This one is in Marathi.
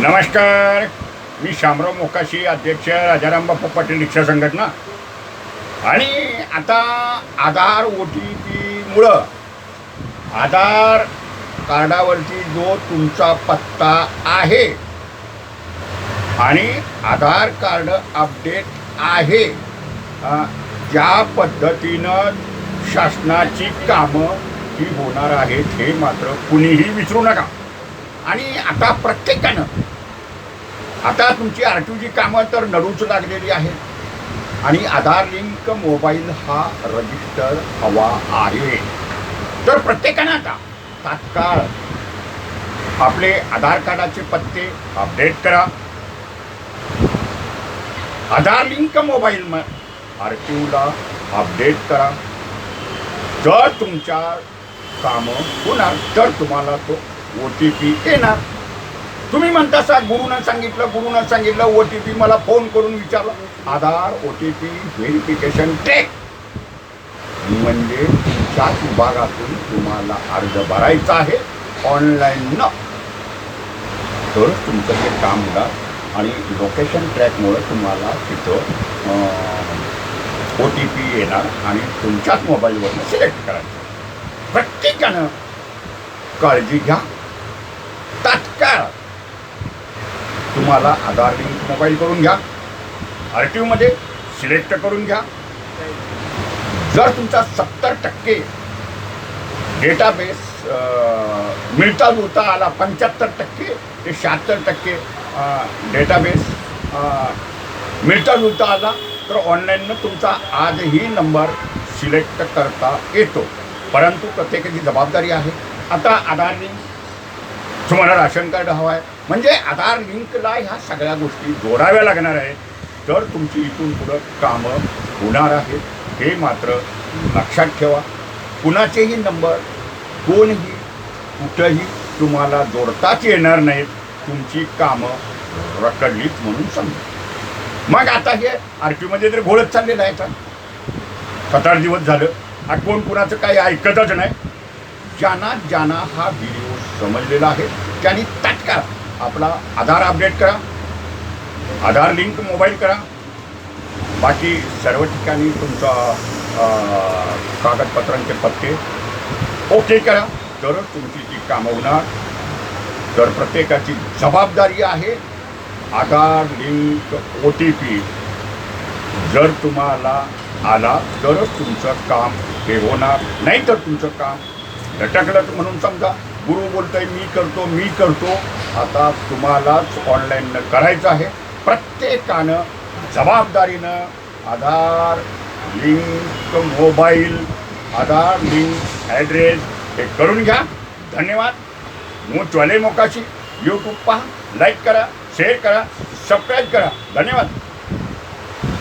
नमस्कार. मी शामराव मोकाशी अध्यक्ष राजाराम बाप्पा पाटील रिक्षा संघटना. आणि आता आधार ओ टी पीमुळं आधार कार्डावरती जो तुमचा पत्ता आहे आणि आधार कार्ड अपडेट आहे ज्या पद्धतीनं शासनाची कामं ही होणार आहेत हे मात्र कुणीही विसरू नका. आणि आता प्रत्येकानं आता तुमची आर टी जी कामं तर नडूच लागलेली आहेत. आणि आधार लिंक मोबाईल हा रजिस्टर हवा आहे. तर प्रत्येकानं आता तात्काळ आपले आधार कार्डाचे पत्ते अपडेट करा. आधार लिंक मोबाईल म आर टी ओला अपडेट करा. जर तुमच्या कामं होणार तर तुम्हाला तो ओ टी पी येणार. तुम्ही म्हणता सा गुरुनं सांगितलं गुरुनं सांगितलं ओ टी पी मला फोन करून विचारला. Aadhaar O T P verification track म्हणजे तुमच्याच विभागातून तुम्हाला अर्ज भरायचा आहे ऑनलाईन न. तर तुमचं ते काम होणार. आणि लोकेशन ट्रॅकमुळं तुम्हाला तिथं ओ टी पी येणार आणि तुमच्याच मोबाईलवरनं सिलेक्ट करायचं. प्रत्येकानं काळजी घ्या. काय तुम्हाला आधार लिंक मोबाईल करून घ्या. आर टी ओमध्ये सिलेक्ट करून घ्या. जर तुमचा सत्तर टक्के डेटाबेस मिळता जुळता आला पंच्याहत्तर टक्के ते शहात्तर टक्के डेटाबेस मिळता जुळता आला तर ऑनलाईननं तुमचा आजही नंबर सिलेक्ट करता येतो. परंतु प्रत्येकाची जबाबदारी आहे. आता आधार लिंक तुम्हाला राशन कार्ड हवं आहे म्हणजे आधार लिंकला ह्या सगळ्या गोष्टी जोडाव्या लागणार आहेत. तर तुमची इथून पुढं कामं होणार आहेत. हे मात्र लक्षात ठेवा. कुणाचेही नंबर कोणही कुठंही तुम्हाला जोडताच येणार नाहीत. तुमची कामं रखडलीच म्हणून समजा मग आता हे आर टीमध्ये तर घोळत चाललेलं आहे का सात आठ दिवस झालं. आ कोण कुणाचं काही ऐकतच नाही. ज्यांना ज्यांना हा व्हिडिओ समजलेलं आहे. त्यांनी तात्काळ आपला आधार अपडेट करा आधार लिंक मोबाईल करा. बाकी सर्व ठिकाणी तुमचा कागदपत्रांचे पत्ते ओके करा. तरच तुमची ती कामं होणार तर प्रत्येकाची जबाबदारी आहे. Aadhaar link O T P जर तुम्हाला आला तरच तुमचं काम हे होणार. नाही तर तुमचं काम लटकलं म्हणून समजा. गुरु बोलतोय मी करतो मी करतो. आता तुम्हालाच ऑनलाईननं करायचं आहे. प्रत्येकानं जबाबदारीनं Aadhaar link mobile Aadhaar link address हे करून घ्या. धन्यवाद. मुचवाले मोकाशी यूट्यूब पहा लाईक करा शेअर करा सबस्क्राईब करा. धन्यवाद.